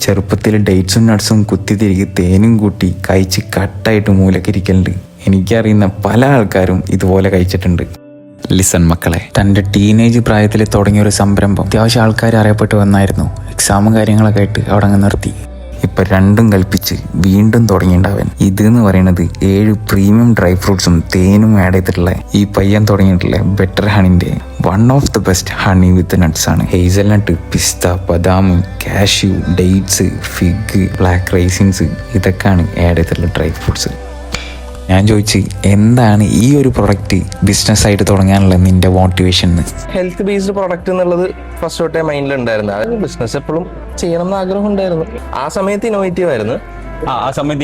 ചെറുപ്പത്തിൽ ഡേറ്റ്സും നട്ട്സും കുത്തി തിരികെ തേനും കൂട്ടി കഴിച്ച് കട്ടായിട്ട് മൂലക്കിരിക്കലുണ്ട് എനിക്കറിയുന്ന പല ആൾക്കാരും ഇതുപോലെ കഴിച്ചിട്ടുണ്ട്. ലിസൺ മക്കളെ. തന്റെ ടീനേജ് പ്രായത്തിൽ തുടങ്ങിയ ഒരു സംരംഭം. അത്യാവശ്യം ആൾക്കാർ അറിയപ്പെട്ടു വന്നായിരുന്നു. എക്സാമും കാര്യങ്ങളൊക്കെ ആയിട്ട് അവിടെ അങ്ങ് നിർത്തി. ഇപ്പൊ രണ്ടും കൽപ്പിച്ച് വീണ്ടും തുടങ്ങിയിട്ടുണ്ടാവൻ. ഇത് എന്ന് പറയുന്നത് ഏഴ് പ്രീമിയം ഡ്രൈ ഫ്രൂട്ട്സും തേനും ആഡ് ചെയ്തിട്ടുള്ള ഈ പയ്യൻ തുടങ്ങിയിട്ടുള്ള better ഹണിന്റെ one of the best honey with nuts ആണ്. ഹേസൽനട്ട് പിസ്ത ബദാം cashew dates fig black raisins ഇതൊക്കെയാണ് ആഡ് ചെയ്തിട്ടുള്ള ഡ്രൈ ഫ്രൂട്ട്സ് ഞാൻ ചോദിച്ചു എന്താണ് ഈ ഒരു പ്രൊഡക്റ്റ് ബിസിനസ് ആയിട്ട് തുടങ്ങാനുള്ള നിന്റെ മോട്ടിവേഷൻ ഹെൽത്ത് ബേസ്ഡ് പ്രൊഡക്റ്റ് എന്നുള്ളത് ഫസ്റ്റ് തൊട്ടേ മൈൻഡിൽ ഉണ്ടായിരുന്നു. അത് ബിസിനസ് എപ്പോഴും ചെയ്യണം എന്ന് ആഗ്രഹം ഉണ്ടായിരുന്നു. ആ സമയത്ത് ഇന്നോവേറ്റീവ് ആയിരുന്നു. ആ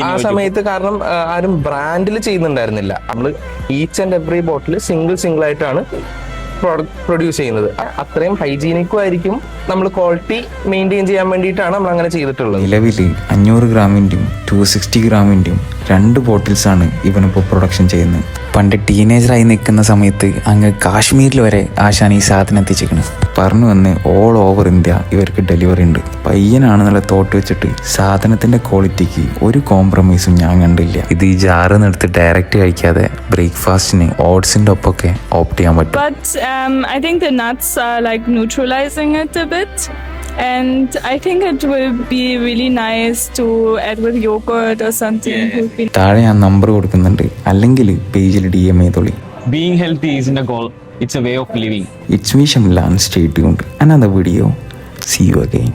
ആ സമയത്ത് കാരണം ആരും ബ്രാൻഡിൽ ചെയ്യുന്നുണ്ടായിരുന്നില്ല. നമ്മൾ each and every bottle single single ആയിട്ടാണ് പ്രൊഡ്യൂസ് ചെയ്യുന്നത്. അത്രയും ഹൈജീനിക്കും ആയിരിക്കും. നമ്മൾ ക്വാളിറ്റി മെയിന്റെയിൻ ചെയ്യാൻ വേണ്ടിയിട്ടാണ് നമ്മൾ അങ്ങനെ ചെയ്തിട്ടുള്ളത്. നിലവിൽ അഞ്ഞൂറ് ഗ്രാമിന്റെയും ടു സിക്സ്റ്റി ഗ്രാമിന്റെയും രണ്ട് ബോട്ടിൽസാണ് ഇവനിപ്പോൾ പ്രൊഡക്ഷൻ ചെയ്യുന്നത്. പണ്ട് ടീനേജറായി നിൽക്കുന്ന സമയത്ത് അങ്ങ് കാശ്മീരിൽ വരെ ആശാൻ ഈ സാധനം എത്തിച്ചേക്കണ്. പറഞ്ഞു വന്ന് ഓൾ ഓവർ ഇന്ത്യ ഇവർക്ക് ഡെലിവറി ഉണ്ട്. പയ്യനാണെന്നുള്ള തോട്ട് വെച്ചിട്ട് സാധനത്തിന്റെ ക്വാളിറ്റിക്ക് ഒരു കോംപ്രമൈസും ഞാൻ കണ്ടില്ല. ഇത് ഈ ജാറിൽ എടുത്ത് ഡയറക്റ്റ് കഴിക്കാതെ ബ്രേക്ക്ഫാസ്റ്റിന് ഓട്സിന്റെ ഒപ്പമൊക്കെ ഓപ്റ്റ് ചെയ്യാൻ പറ്റും. Um, a. And I think it will be really nice to add with yogurt or something. Be താഴെ ഞാൻ നമ്പർ കൊടുക്കുന്നുണ്ട് അല്ലെങ്കിൽ പേജിൽ ഡി എം ചെയ്തോളി being healthy is a a goal it's a way of living it's me Shamlan stay tuned another video see you again